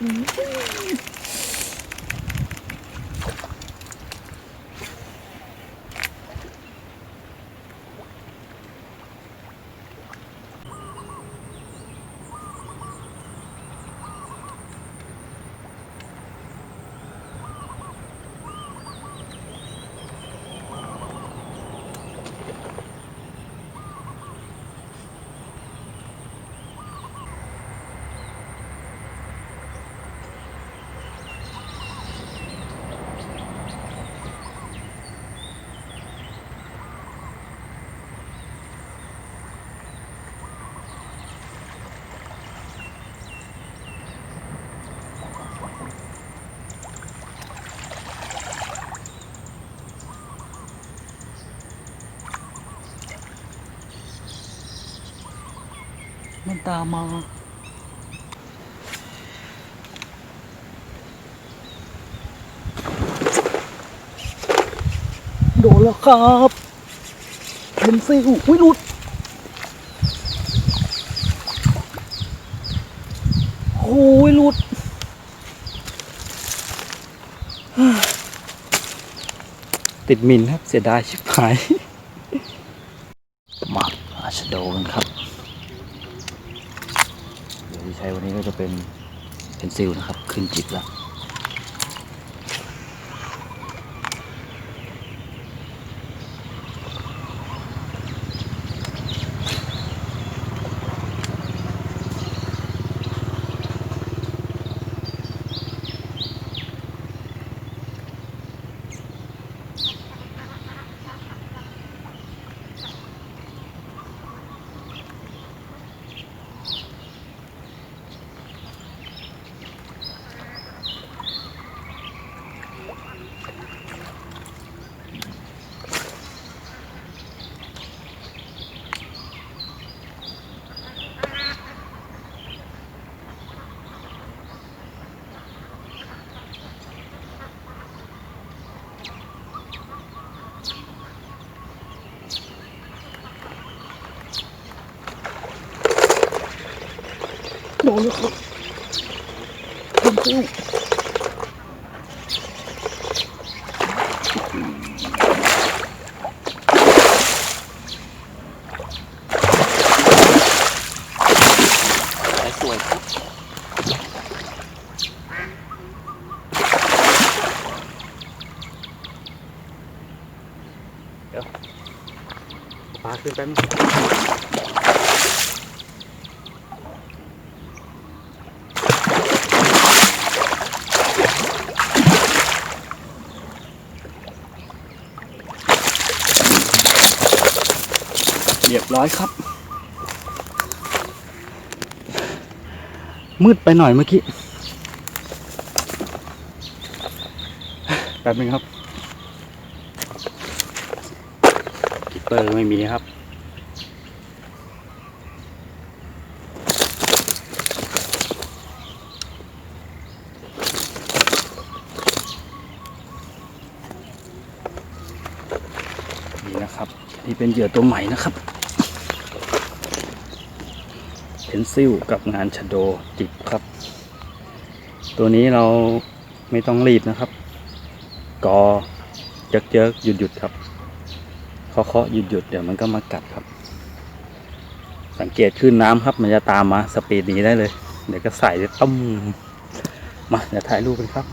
うん。 มันตามมาโดนแล้วครับเป็นซิวอุ้ยหลุดโอ้ยหลุดติดมินครับเสียดายชิบหาย มาอาชโดกันครับ ใช้วันนี้ก็จะเป็นเพนซิลนะครับ ขึ้นจิบแล้ว โดนแล้วครับเพนซิลสวยครับเดี๋ยวปลาขึ้นไปมั้ง เรียบร้อยครับ มืดไปหน่อยเมื่อกี้แป๊บนึงครับกิปเปอร์ไม่มีครับนี่นะครับ นี่เป็นเหยื่อตัวใหม่นะครับ เพนซิลกับงานชโดจิบครับ ตัวนี้เราไม่ต้องรีบนะครับ กอเจิกเจิกหยุดหยุดๆครับเคาะเคาะหยุดหยุดๆเดี๋ยวมันก็มากัดครับ สังเกตขึ้นน้ำครับ มันจะตามมาสปีดนี้ได้เลย เดี๋ยวก็ใส่ต้มมาเดี๋ยวถ่ายรูปกันครับ